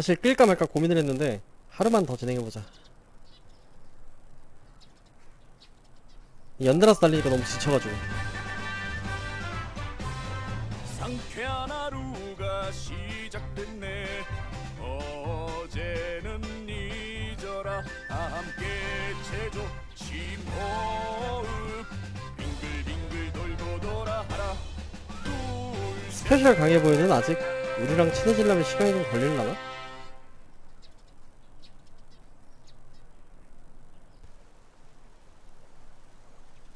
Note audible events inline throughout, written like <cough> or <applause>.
사실 끌까 말까 고민을 했는데 하루만 더 진행해보자. 연달아서 달리니까 너무 지쳐가지고. 상쾌한 하루가 시작됐네. 어제는 잊어라. 다 함께 제조 심호흡. 빙글빙글 돌고 돌아 둘셋. 스페셜 강해 보이는 아직 우리랑 친해지려면 시간이 좀 걸릴라나?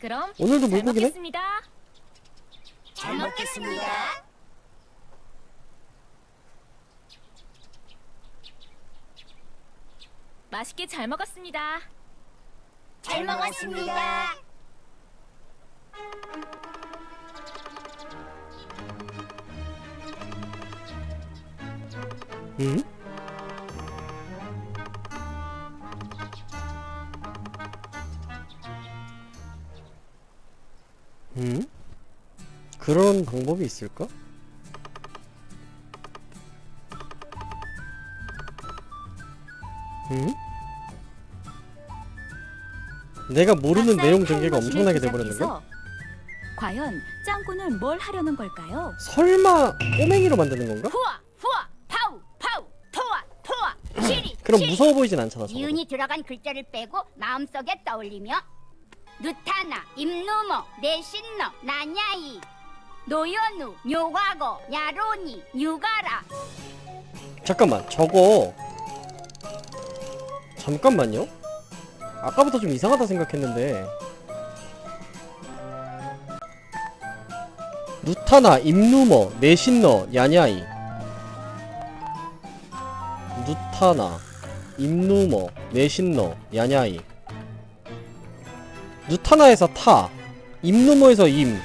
그럼 오늘도 잘 물고기네? 먹겠습니다. 잘 먹겠습니다. 맛있게 잘 먹었습니다. 잘 먹었습니다. 응? 응? 그런 방법이 있을까? 응? 내가 모르는 내용 전개가 엄청나게 돼버렸는가? 과연 짱구는 뭘 하려는 걸까요? 설마 꼬맹이로 만드는 건가? 후아 후아 파우 파우 토아 토아 시리 <clears throat> 그럼 시리. 무서워 보이진 않잖아 적어도. 이윤이 들어간 글자를 빼고 마음속에 떠올리며 누타나 임누모 내신너 나냐이 노연우 뇨과거 야로니 뉴가라. 잠깐만 저거. 잠깐만요? 아까부터 좀 이상하다 생각했는데. 누타나 임루머 내신너 야냐이. 누타나 임루머 내신너 야냐이. 누타나에서 타 임루머에서 임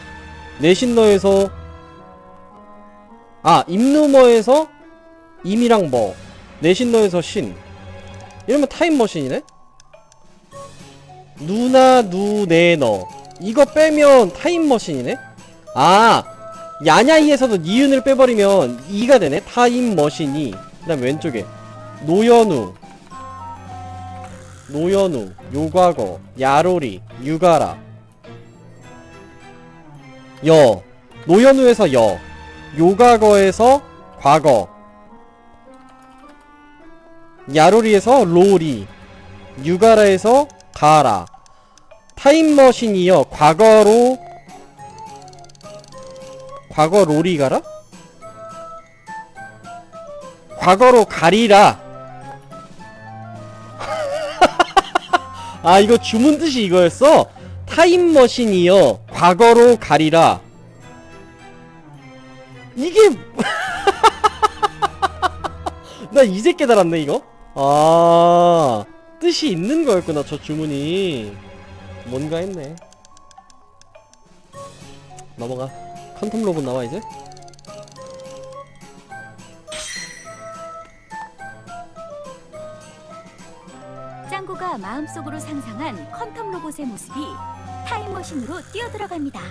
내신너에서 아 임루머에서 임이랑 뭐 내신너에서 신. 이러면 타임머신이네? 누나 누네너. 이거 빼면 타임머신이네? 아 야냐이에서도 니은을 빼버리면 이가 되네? 타임머신이. 그 다음 왼쪽에 노연우. 노연우 요과거 야로리 유가라 여 노연우에서 여 요과거에서 과거 야로리에서 로리 유가라에서 가라 타임머신이여 과거로 과거 로리 가라? 과거로 가리라 <laughs> 아 이거 주문 뜻이 이거였어? 타임머신이여 과거로 가리라. 이게 <laughs> 나 이제 깨달았네 이거? 아 뜻이 있는 거였구나 저 주문이. 뭔가 했네. 넘어가. 컨텀 로봇 나와 이제? 짱구가 마음속으로 상상한 퀀텀 로봇의 모습이 타임머신으로 뛰어들어갑니다.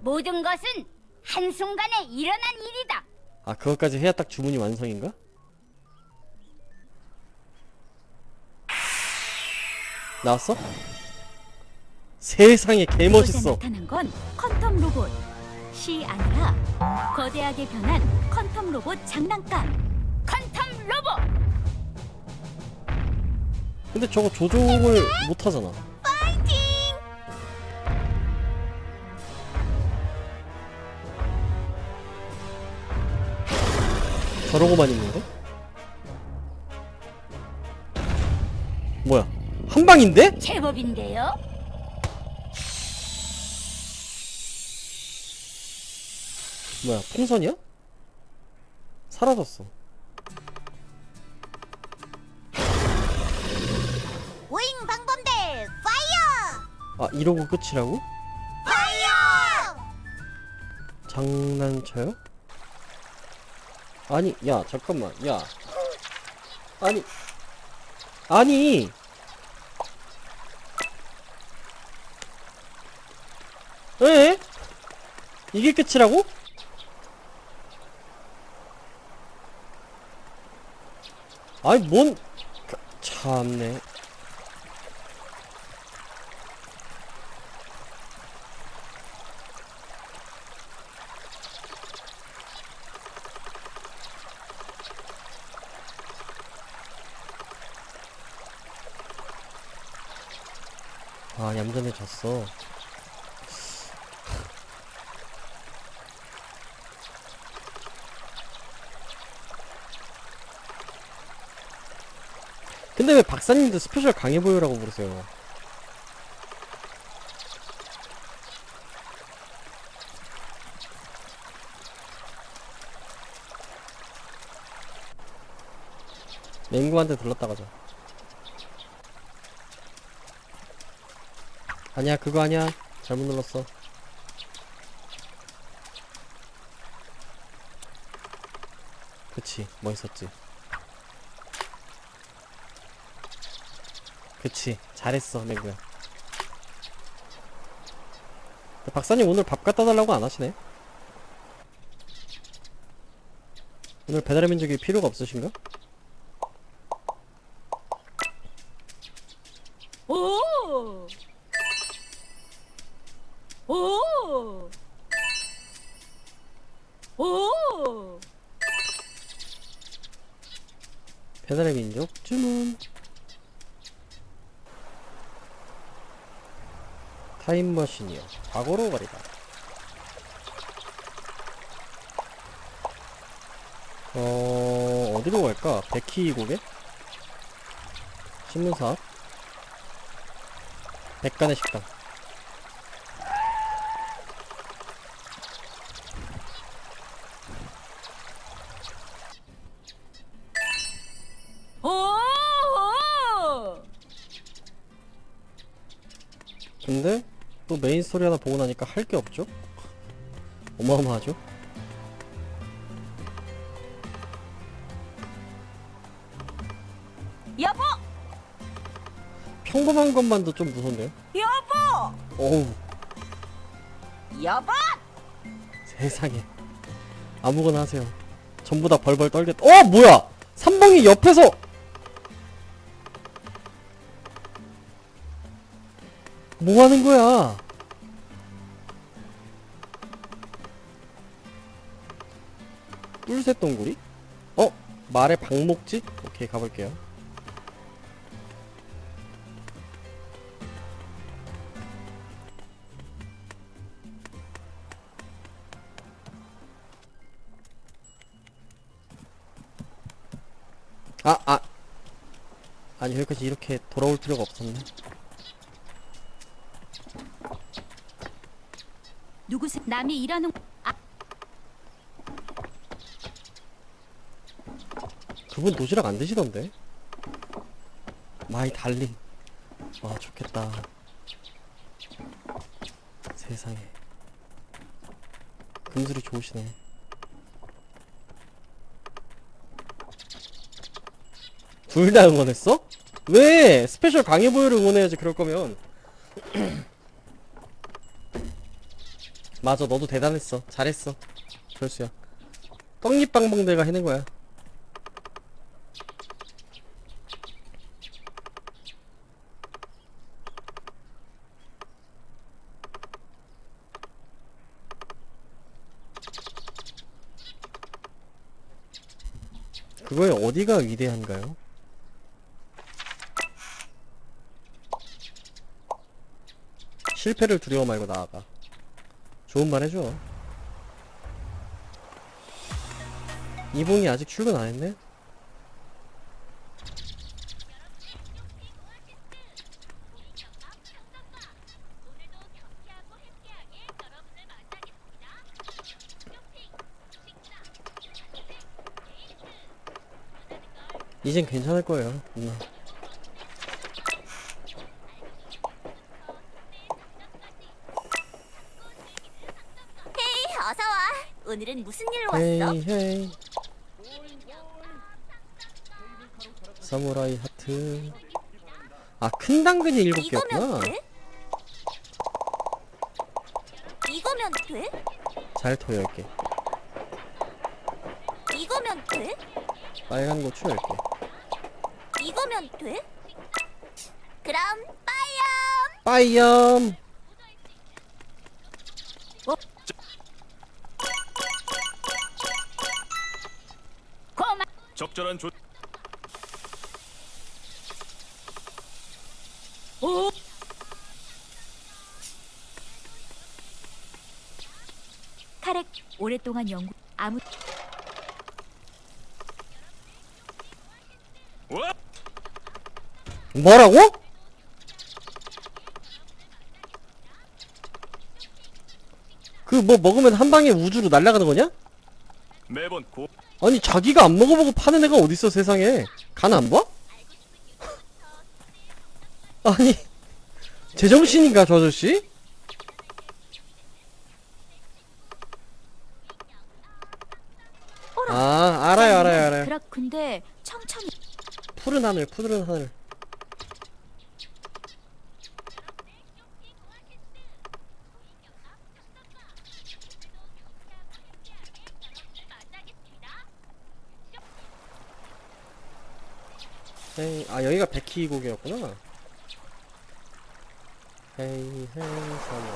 모든 것은 한순간에 일어난 일이다 아 그것까지 해야 딱 주문이 완성인가? 나왔어? 세상에 이곳에 개멋있어 나타난 건 퀀텀 로봇. 시 아니라 거대하게 변한 퀀텀 로봇 장난감. 퀀텀 로봇 근데 저거 조종을 못하잖아 저러고만 있는데? 뭐야 한 방인데? 제법인데요 뭐야 풍선이야? 사라졌어 오잉 방범대 파이어 아 이러고 끝이라고? 파이어 장난쳐요? 아니 야 잠깐만 야 아니 아니 에? 이게 끝이라고? 아이 뭔 그, 참네 아 얌전해졌어 근데 왜 박사님도 스페셜 강해 보여라고 부르세요? 맹구한테 들렀다 가자. 아니야, 그거 아니야. 잘못 눌렀어. 그치, 멋있었지. 그치 잘했어 맹구야 박사님 오늘 밥 갖다 달라고 안 하시네 오늘 배달의 민족이 필요가 없으신가? 타임머신이요 과거로 가리다 어... 어디로 갈까? 백희 고개? 신문사 백간의 식당! 근데 또 메인 스토리 하나 보고 나니까 할 게 없죠? 어마어마하죠? 여보! 평범한 것만도 좀 무서운데요? 여보! 어우 여보! 세상에 아무거나 하세요 전부 다 벌벌 떨겠다 어 뭐야 삼봉이 옆에서 뭐 하는 거야 뿔새 동굴이? 어? 말의 방목지? 오케이 가볼게요 아, 아. 아니, 여기까지 이렇게 돌아올 필요가 없었네. 누구세? 남이 일하는 그분 도시락 안 드시던데? 마이 달림. 와, 좋겠다. 세상에. 금술이 좋으시네. 둘 다 응원했어? 왜? 스페셜 강해보여를 응원해야지, 그럴 거면. 맞아, 너도 대단했어. 잘했어. 철수야. 떡잎방방대가 해낸 거야. 그거의 어디가 위대한가요? 실패를 두려워 말고 나아가. 좋은 말 해줘. 이봉이 아직 출근 안 했네? 이젠 괜찮을 거예요, 누나. 어서 와. 오늘은 무슨 일로 헤이 헤이 사무라이 하트 아 큰 당근이 일곱 개였구나 돼? 이거면 돼? 잘토 10개 이거면 돼? 빨간 고추 10개 이거면 돼? 그럼 빠이염. 빠이염 고마. 적절한 조 오. 카렉 오랫동안 연구 아무 와! 뭐라고? 그 뭐 먹으면 한 방에 우주로 날아가는 거냐? 매번 고 아니 자기가 안 먹어보고 파는 애가 어딨어 세상에 간 안 봐? <laughs> 아니 제정신인가 저 아저씨? 아 알아요 알아요 알아요 그렇 근데 청천이 푸른 하늘 푸른 하늘 헤이 아 여기가 백희 곡이었구나. 헤이 헤이 사모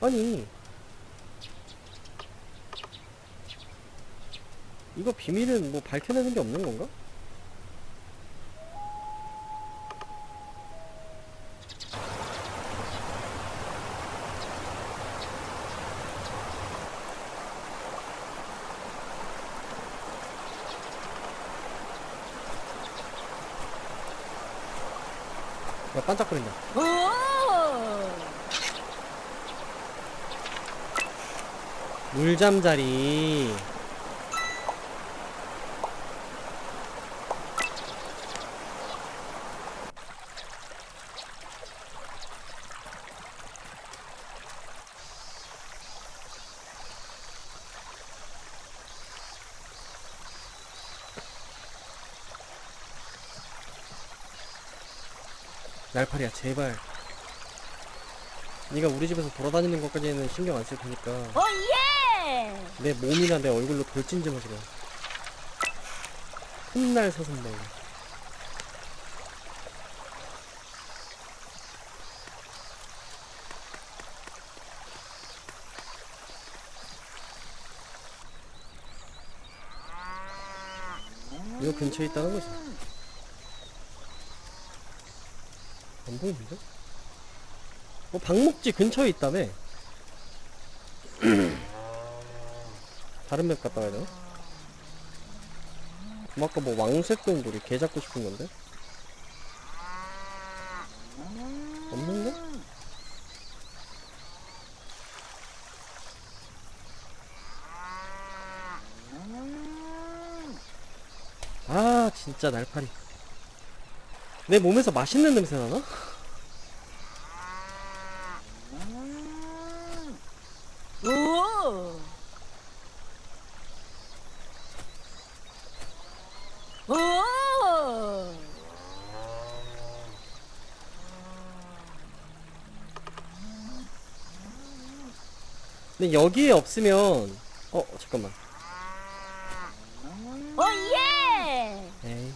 아니 이거 비밀은 뭐 밝혀내는 게 없는 건가? 야 반짝거린다 오. 물잠자리 날파리야 제발 네가 우리 집에서 돌아다니는 것까지는 신경 안 쓸 테니까 오 예. 내 몸이나 내 얼굴로 돌진 좀 하지 마. 훗날 사선발. 이거 근처에 있다는 거지. 안 보이는데? 뭐 방목지 근처에 있다며. <clears throat> 다른 맵 갔다 와야 되나? 그럼 아까 뭐 왕쇠똥 돌이 개 잡고 싶은 건데? 없는데? 아 진짜 날파리 내 몸에서 맛있는 냄새 나나? 오. 오. 근데 여기에 없으면 어 잠깐만 오 예. 에이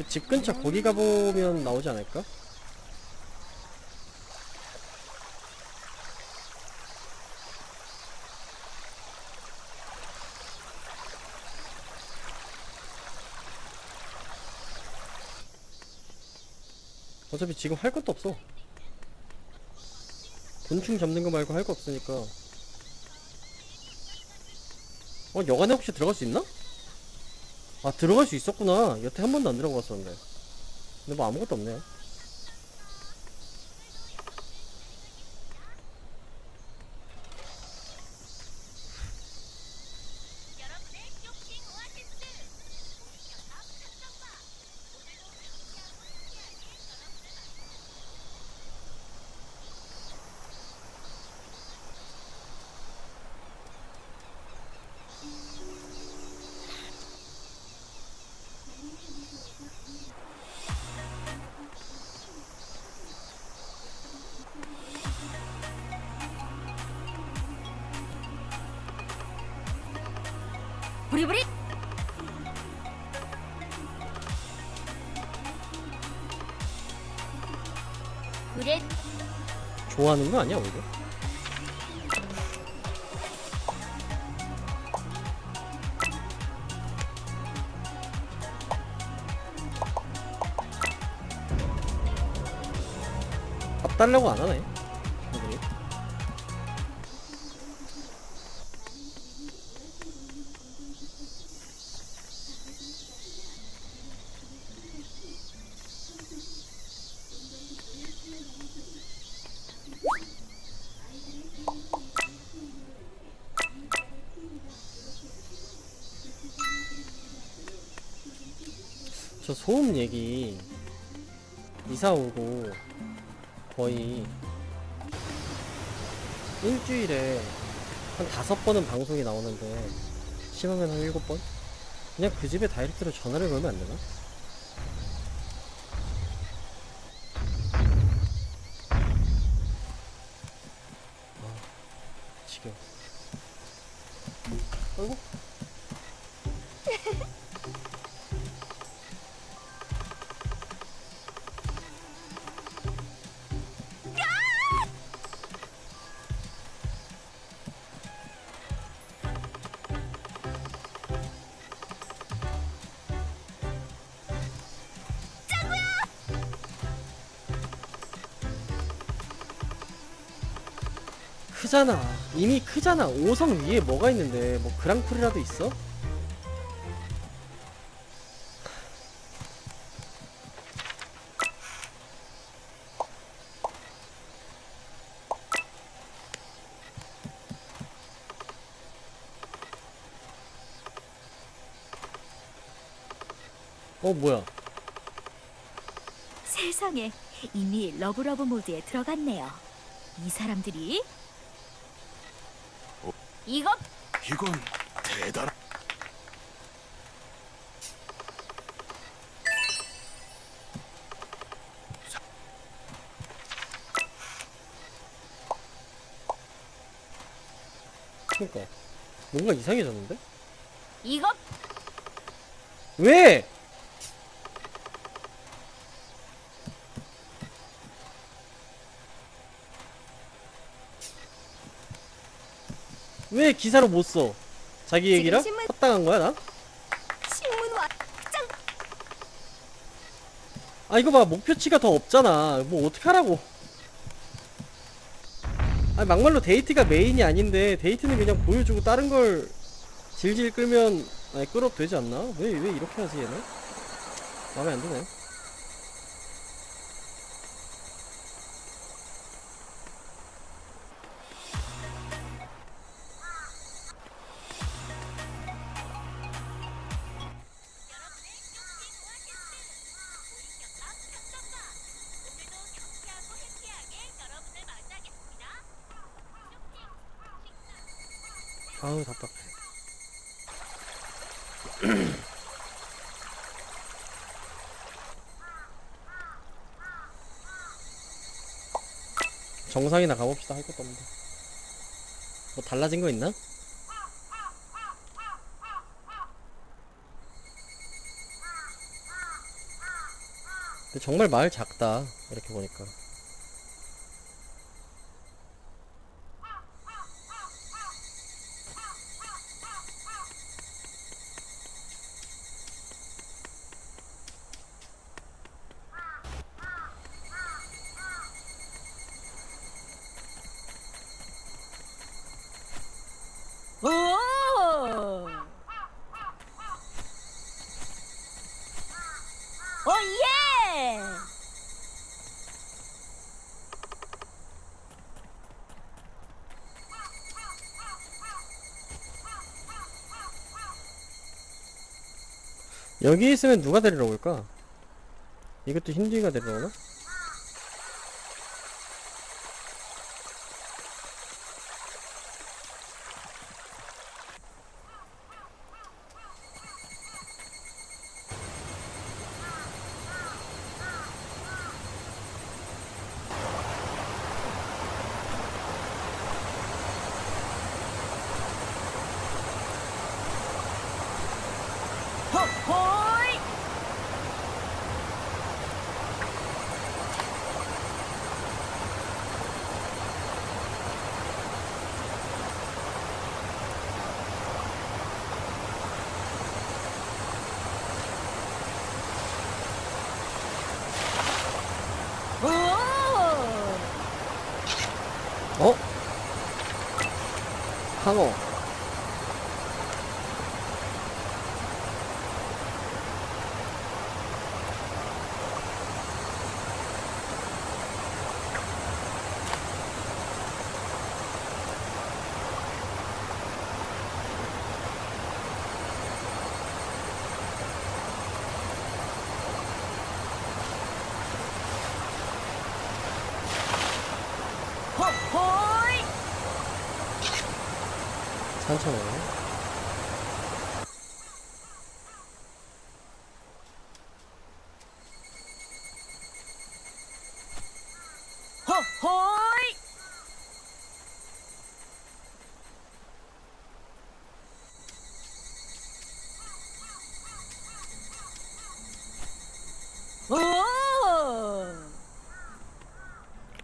그 집 근처 거기 가보면 나오지 않을까? 어차피 지금 할 것도 없어 곤충 잡는 거 말고 할 거 없으니까 어 여간에 혹시 들어갈 수 있나? 아 들어갈 수 있었구나. 여태 한 번도 안 들어갔었는데. 근데 뭐 아무것도 없네 하는 거 아니야 오히려? 밥 달라고 안 하네. 얘기 이사 오고 거의 일주일에 한 다섯 번은 방송이 나오는데 심하면 한 일곱 번? 그냥 그 집에 다이렉트로 전화를 걸면 안 되나? 아, 지겨워. 아이고. 크잖아. 이미 크잖아. 5성 위에 뭐가 있는데 뭐 그랑프리라도 있어? 어 뭐야? 세상에 이미 러브러브 모드에 들어갔네요. 이 사람들이 이것 이건 대단. 그니까 뭔가 이상해졌는데? 이것 왜? 왜 기사로 못 써? 자기 얘기라? 신문- 합당한 거야 나? 신문 와아 이거 봐 목표치가 더 없잖아 뭐 어떡하라고 아 막말로 데이트가 메인이 아닌데 데이트는 그냥 보여주고 다른 걸 질질 끌면 아니 끌어도 되지 않나? 왜 왜 이렇게 하지 얘는? 마음에 안 드네 정상이나 가봅시다. 할 것도 없는데. 뭐 달라진 거 있나? 근데 정말 마을 작다. 이렇게 보니까 오! 오 예! 여기 있으면 누가 데리러 올까? 이것도 힌두이가 데리러 오나? 상어. 호호이 호호이 오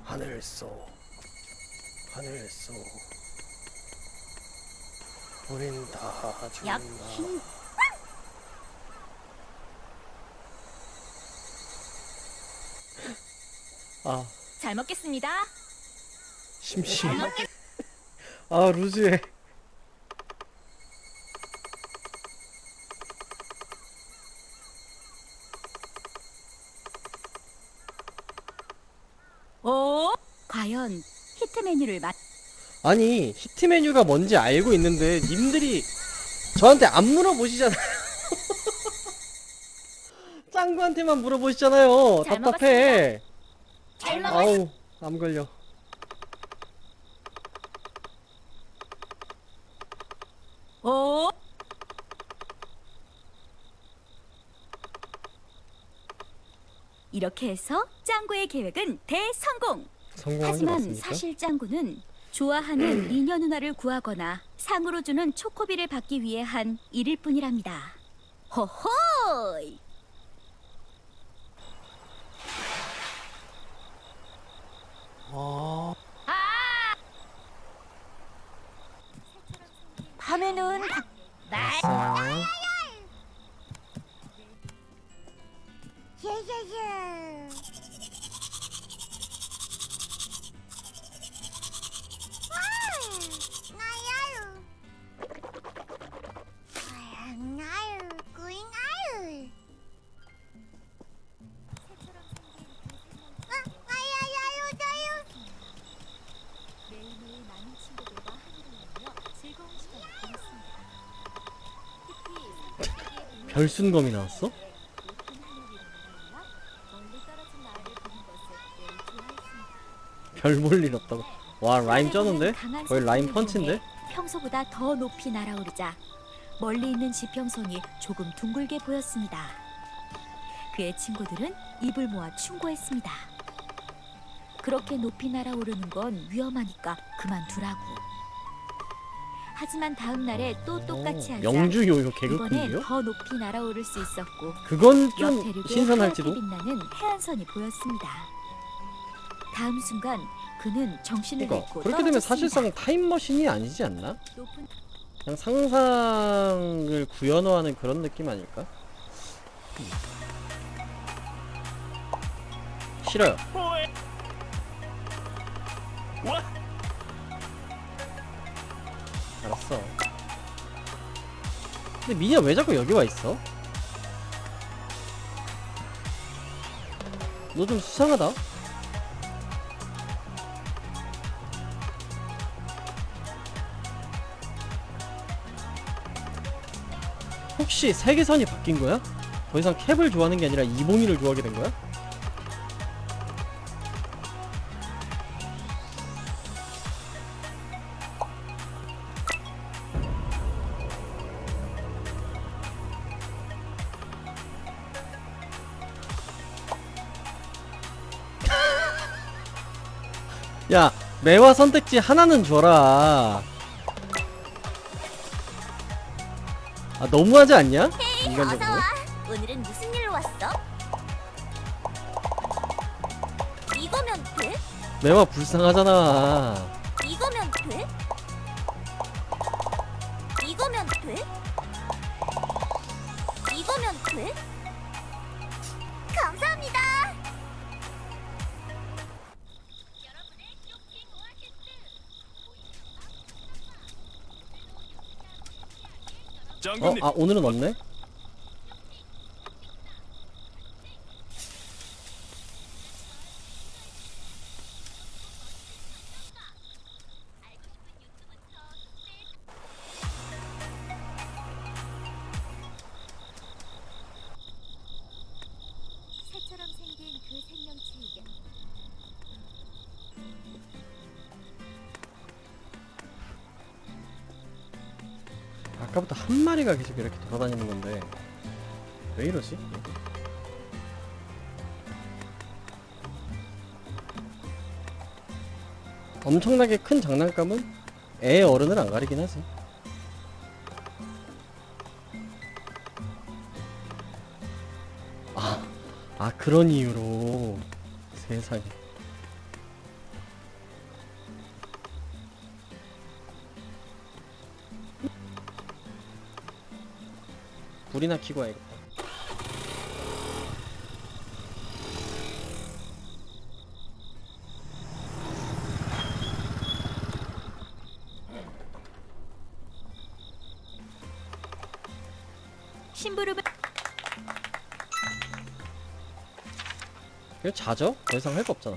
하늘 쏘. 하늘 쏘. 우린 다 죽는다. 역시 아, 잘 먹겠습니다. 심심해. 아, 루즈해. 오 과연 히트 메뉴를 맛 아니, 히트 메뉴가 뭔지 알고 있는데, 님들이 저한테 안 물어보시잖아요. <laughs> 짱구한테만 물어보시잖아요. 잘 답답해. 잘 아우, 암 걸려. 오 이렇게 해서 짱구의 계획은 대성공. 성공한 게 하지만 맞습니까? 사실 짱구는 좋아하는 미녀 누나를 구하거나 상으로 주는 초코비를 받기 위해 한 일일 뿐이랍니다. 호호이! 아, 밤에는 알았어요. 별순검이 나왔어? 별볼 일 없다고. 와, 라임 쩌는데? 거의 라임 펀치인데? 평소보다 더 높이 날아오르자 멀리 있는 지평선이 조금 둥글게 보였습니다. 그의 친구들은 입을 모아 충고했습니다. 그렇게 높이 날아오르는 건 위험하니까 그만두라고. 하지만 다음 날에 또 똑같이 어, 하자 영주 요요 이번엔 개그꾼이요? 더 높이 날아오를 수 있었고 그건 옆좀 신선할지도. 하얗게 빛나는 해안선이 보였습니다. 다음 순간 그는 정신을 그러니까 잃고 그렇게 되면 떨어졌습니다. 사실상 타임머신이 아니지 않나? 높은 그냥 상상을 구현화하는 그런 느낌 아닐까? 싫어요. 알았어. 근데 미니야 왜 자꾸 여기 와 있어? 너 좀 수상하다. 혹시 세계선이 바뀐 거야? 더 이상 캡을 좋아하는 게 아니라 이봉이를 좋아하게 된 거야? <laughs> 야, 매화 선택지 하나는 줘라. 아, 너무하지 않냐? 인간적으로. 오늘은 무슨 일로 왔어? 이거면 돼? 매화 불쌍하잖아. 장군님 아 오늘은 없네? 아까부터 한 마리가 계속 이렇게 돌아다니는 건데 왜 이러지? 엄청나게 큰 장난감은 애 어른을 안 가리긴 하지. 아, 아 그런 이유로 세상에. 불이나 켜고 와야겠다. 심부름을 그냥 자죠? 더 이상 할 거 없잖아.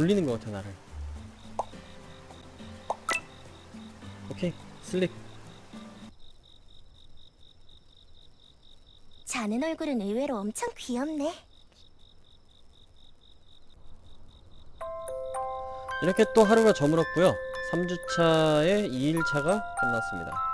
놀리는 것 같아 나를. 오케이, 슬립. 자는 얼굴은 의외로 엄청 귀엽네. 이렇게 또 하루가 저물었고요. 3주차의 2일차가 끝났습니다.